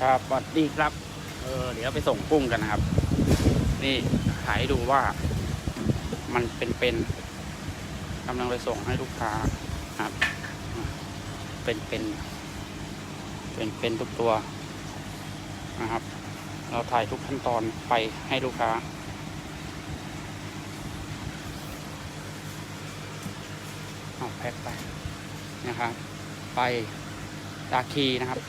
ครับสวัสดีครับ เออเดี๋ยวไปส่งกุ้งกันนะครับ นี่ถ่ายดูว่า มันเป็นเป็นกำลังไปส่งให้ลูกค้าครับ เป็นเป็นเป็นเป็นทุกตัวนะครับ เราถ่ายทุกขั้นตอนไปให้ลูกค้าเอาแพ็คไปนะครับ ไปตาคีนะครับ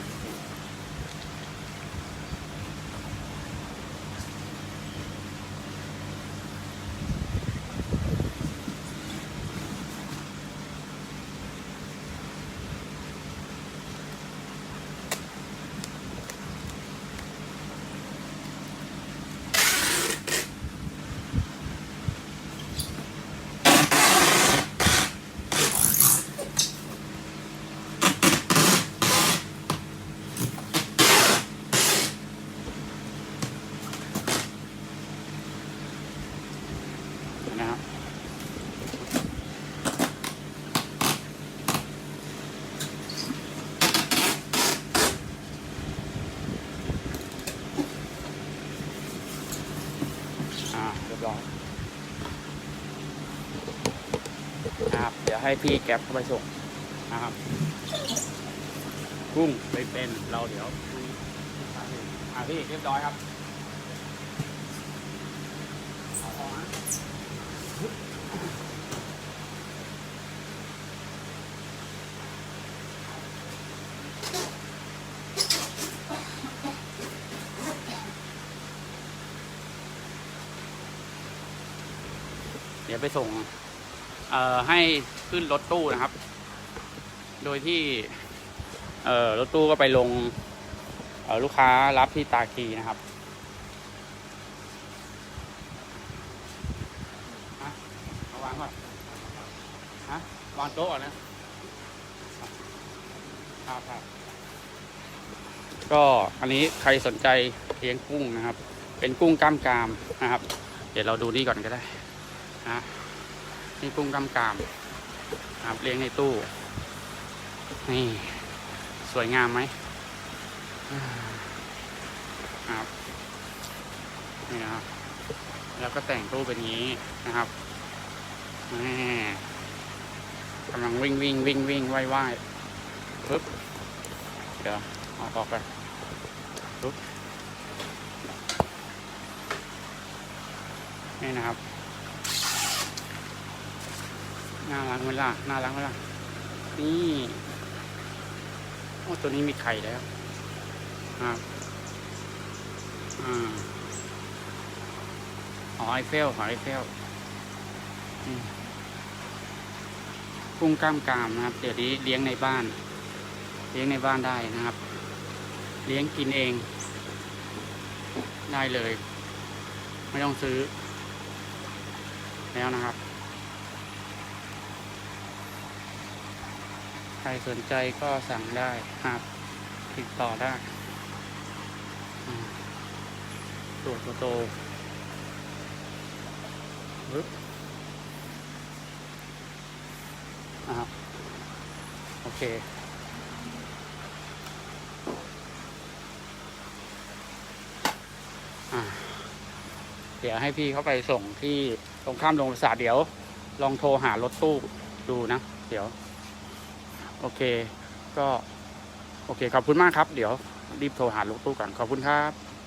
น ร้อยครับ เดี๋ยวให้พี่แก๊ปเข้าไปส่งนะครับกุ้งไปเป็นเราเดี๋ยวอ่าพี่เรียบร้อยครับเอาออกนะ เดี๋ยวไปส่งเอ่อให้ขึ้นรถตู้นะครับ โดยที่เอ่อรถตู้ก็ไปลงเอ่อลูกค้ารับที่ตาคีนะครับฮะเอาวางก่อนฮะวางโต๊ะก่อนนะครับครับก็อันนี้ใครสนใจเลี้ยงกุ้งนะครับ เป็นกุ้งกล้ามกรามนะครับ เดี๋ยวเราดูนี่ก่อนก็ได้ นะนี่กุ้งกำกามครับเลี้ยงในตู้ นี่ สวยงามไหมครับนี่นะครับแล้วก็แต่งตู้เป็นนี้นะครับนี่กำลังวิ่งวิ่งวิ่งวิ่งไหวไหวปึ๊บเดี๋ยวเอาออกไปปึ๊บนี่นะครับ น่ารักไหมล่ะน่ารักไหมล่ะนี่โอ้ตัวนี้มีไข่แล้วครับอ่าหอไอเฟลหอไอเฟลกุ้งกล้ามกามนะครับ เดี๋ยวนี้เลี้ยงในบ้าน เลี้ยงในบ้านได้นะครับ เลี้ยงกินเอง ได้เลย ไม่ต้องซื้อ แล้วนะครับ ใครสนใจก็สั่งได้ครับติดต่อได้ตัวโตๆปึ๊บนะครับ โอเคเดี๋ยวให้พี่เขาไปส่งที่ตรงข้ามโรงประสาทเดี๋ยว ลองโทรหารถตู้ดูนะ เดี๋ยว โอเค ก็ โอเค ขอบคุณมากครับ เดี๋ยวรีบโทรหารถตู้ก่อน ขอบคุณครับ